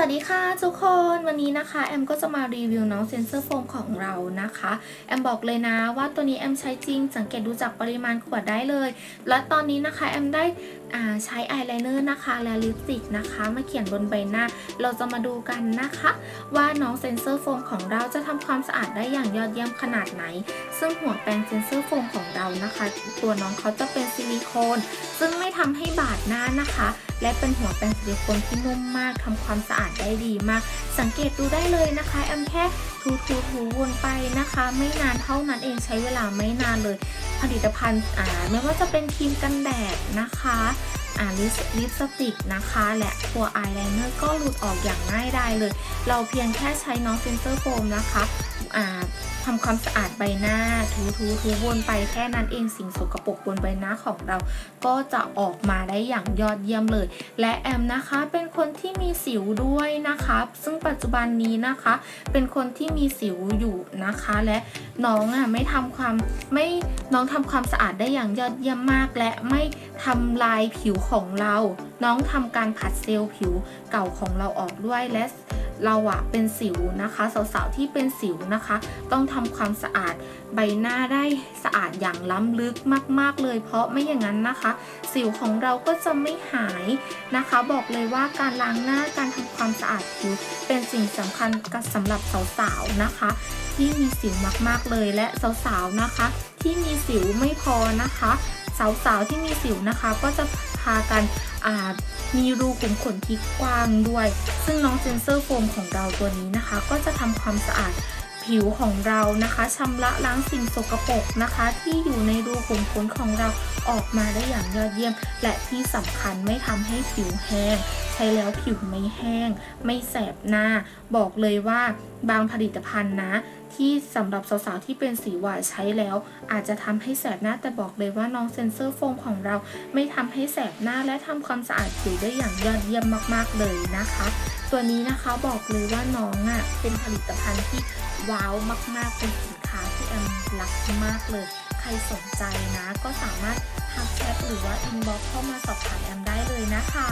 สวัสดีค่ะทุกคนวันนี้นะคะ แอมก็จะมารีวิวน้องเซนเซอร์โฟมของเรานะคะ แอมบอกเลยนะว่าตัวนี้แอมใช้จริง สังเกตดูจากปริมาณขวดได้เลย และตอนนี้นะคะ แอมได้ใช้อายไลเนอร์นะคะ และลิปสติกนะคะ มาเขียนบนใบหน้า เราจะมาดูกันนะคะ ว่าน้องเซนเซอร์โฟมของเราจะทำความสะอาดได้อย่างยอดเยี่ยมขนาดไหน ซึ่งหัวแปรงเซนเซอร์โฟมของเรานะคะ ตัวน้องเขาจะเป็นซิลิโคน ซึ่งไม่ทำให้บาดหน้านะคะ และเป็นหัวแปรงซิลิโคนที่นุ่มมากทำความสะอาดได้ดีมาก สังเกตดูได้เลยนะคะแอมแค่ทูทูทูวนไปนะคะ ไม่นานเท่านั้นเองใช้เวลาไม่นานเลย ผลิตภัณฑ์อ่าไม่ว่าจะเป็นครีมกันแดดนะคะ อ่าลิปลิปสติกนะคะ และตัวอายไลเนอร์ก็หลุดออกอย่างง่ายได้เลย เราเพียงแค่ใช้น้องเซนเซอร์โฟมนะคะอ่าทำความสะอาดใบหน้าถูถูถูวนไปแค่นั้นเองสิ่งสกปรกบนใบหน้าของเรา ก็จะออกมาได้อย่างยอดเยี่ยมเลย และแอมนะคะเป็นคนที่มีสิวด้วยนะคะ ซึ่งปัจจุบันนี้นะคะ เป็นคนที่มีสิวอยู่นะคะ และน้องอะไม่ทำความไม่น้องทำความสะอาดได้อย่างยอดเยี่ยมมาก และไม่ทำลายผิวของเรา น้องทำการผัดเซลล์ผิวเก่าของเราออกด้วยและเราอะเป็นสิวนะคะสาวๆที่เป็นสิวนะคะ ต้องทำความสะอาดใบหน้าได้สะอาดอย่างล้ำลึกมาก ๆ เลย เพราะไม่อย่างนั้นนะคะ สิวของเราก็จะไม่หายนะคะ บอกเลยว่าการล้างหน้าการทำความสะอาดผิวเป็นสิ่งสำคัญกับสำหรับสาวๆนะคะ ที่มีสิวมากๆเลยและสาวๆนะคะ ที่มีสิวไม่พอนะคะ สาวๆที่มีสิวนะคะ ก็จะพากันอามีรูขุมขนที่กว้างด้วย ซึ่งน้องเซนเซอร์โฟมของเราตัวนี้นะคะ ก็จะทำความสะอาด ผิวของเรานะคะชำระล้างสิ่งสกปรกนะคะ ที่อยู่ในรูขุมขนของเราออกมาได้อย่างยอดเยี่ยม และที่สำคัญไม่ทำให้ผิวแห้ง ใช้แล้วผิวไม่แห้ง ไม่แสบหน้า บอกเลยว่าบางผลิตภัณฑ์นะ ที่สำหรับสาวๆที่เป็นสีหวานใช้แล้ว อาจจะทำให้แสบหน้าแต่บอกเลยว่าน้องเซนเซอร์โฟมของเรา ไม่ทำให้แสบหน้าและทำความสะอาดผิวได้อย่างยอดเยี่ยมมาก ๆเลยนะคะ ตัวนี้นะคะบอกเลยว่าน้องอะ่ะเป็นผลิตภัณฑ์ที่ว้าวมากๆเป็นสินค้าที่แอมรักมากเลย ใครสนใจนะ ก็สามารถทักแชทหรือว่าอินบ็อกเข้ามาสอบถามแอมได้เลยนะคะ